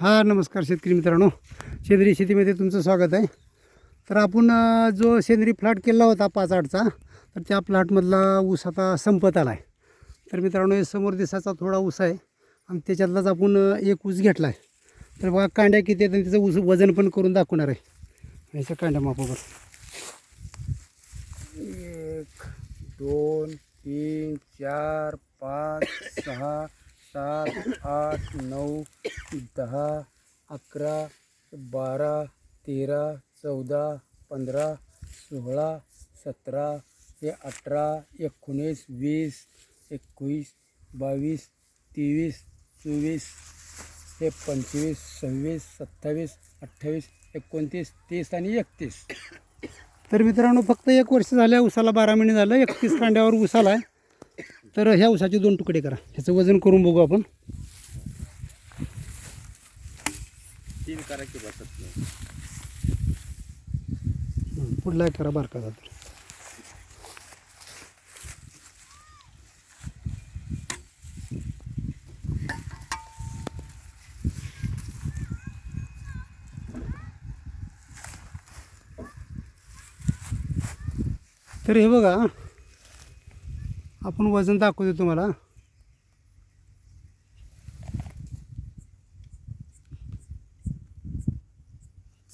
हा नमस्कार शेतकरी मित्रांनो. सेंद्रिय शेतीमध्ये तुमचं स्वागत आहे. तर आपण जो सेंद्रिय फ्लॅट केला होता पाच आठचा तर त्या फ्लॅटमधला ऊस आता संपत आला आहे तर मित्रांनो हे समोर दिसाचा थोडा ऊस आहे आणि त्याच्यातलाच आपण एक ऊस घेतला आहे तर बघा कांड्या किती आहेत आणि त्याचं ऊस वजन पण करून दाखवणार आहे. याच्या कांड्या मापावर. एक दोन तीन चार नऊ दहा अकरा बारा तेरा चौदा पंधरा सोळा सतरा हे अठरा एकोणीस वीस एकवीस बावीस तेवीस चोवीस हे पंचवीस सव्वीस सत्तावीस अठ्ठावीस एकोणतीस तीस आणि एकतीस. तर मित्रांनो फक्त एक वर्ष झालं उसाला बारा महिने झालं. एकतीस कांड्यावर उसाला आहे तर ह्या ऊसाचे दोन तुकडे करा. ह्याचं वजन करून बघू आपण. तीन करायची बसत नाही. पुढला करा बारका जातो तर हे बघा आपण वजन दाखवतो तुम्हाला.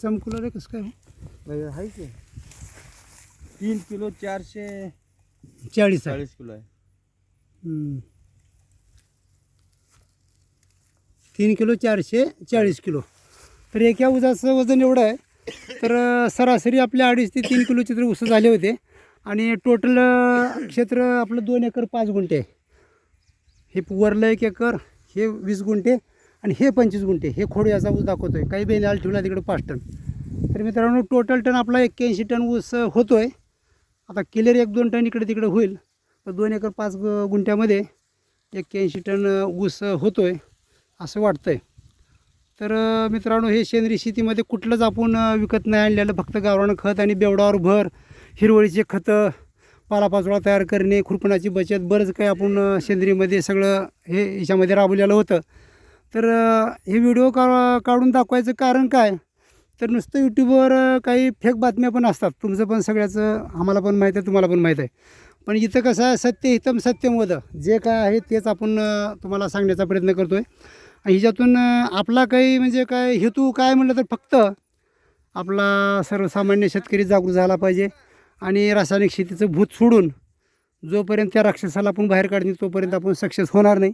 चमकुलं रे कसं काय हो? आहे. की तीन किलो चारशे चाळीस आहे. चाळीस किलो आहे. हम्म. तीन किलो चारशे चाळीस किलो. तर एका ऊसाचं वजन एवढं आहे. तर अं, सरासरी आपल्या अडीच ते तीन किलोचे तर ऊस झाले होते. आणि टोटल क्षेत्र आपलं दोन एकर पाच गुंठे आहे. हे वरलं एक एकर हे वीस गुंठे आणि हे पंचवीस गुंठे हे खोड याचा ऊस दाखवतो आहे काही बेनाला ठेवला तिकडे पाच टन. तर मित्रांनो टोटल टन आपला एक्क्याऐंशी टन ऊस होतो आहे आता क्लिअर एक दोन टन इकडे तिकडे होईल. तर दोन एकर पाच गुंठ्यामध्ये एक्क्याऐंशी टन ऊस होतो आहे असं वाटतं आहे तर मित्रांनो हे सेंद्रिय शेतीमध्ये कुठलंच आपण विकत नाही आणलेलं. फक्त गावरानं खत आणि बेवडावर भर हिरवळीचे खतं पालापाचोळा तयार करणे खुरपणाची बचत बरंच काही आपण सेंद्रियमध्ये सगळं हे याच्यामध्ये राबवलेलं होतं. तर हे व्हिडिओ का काढून दाखवायचं कारण काय? तर नुसतं यूट्यूबवर काही फेक बातम्या पण असतात. तुमचं पण सगळ्याचं आम्हाला पण माहीत आहे तुम्हाला पण माहीत आहे. पण इथं कसं आहे सत्य हितम सत्यम वद. जे काय आहे तेच आपण तुम्हाला सांगण्याचा प्रयत्न करतो आहे आणि ह्याच्यातून आपला काही म्हणजे काय हेतू काय म्हटलं तर फक्त आपला सर्वसामान्य शेतकरी जागृत झाला पाहिजे. आणि रासायनिक शेतीचं भूत सोडून जोपर्यंत त्या राक्षसाला आपण बाहेर काढणे तोपर्यंत आपण सक्सेस होणार नाही.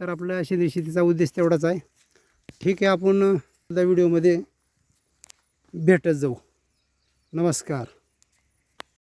तर आपल्या शेती शेतीचा उद्देश तेवढाच आहे. ठीक आहे आपण त्या व्हिडिओमध्ये भेटत जाऊ. नमस्कार.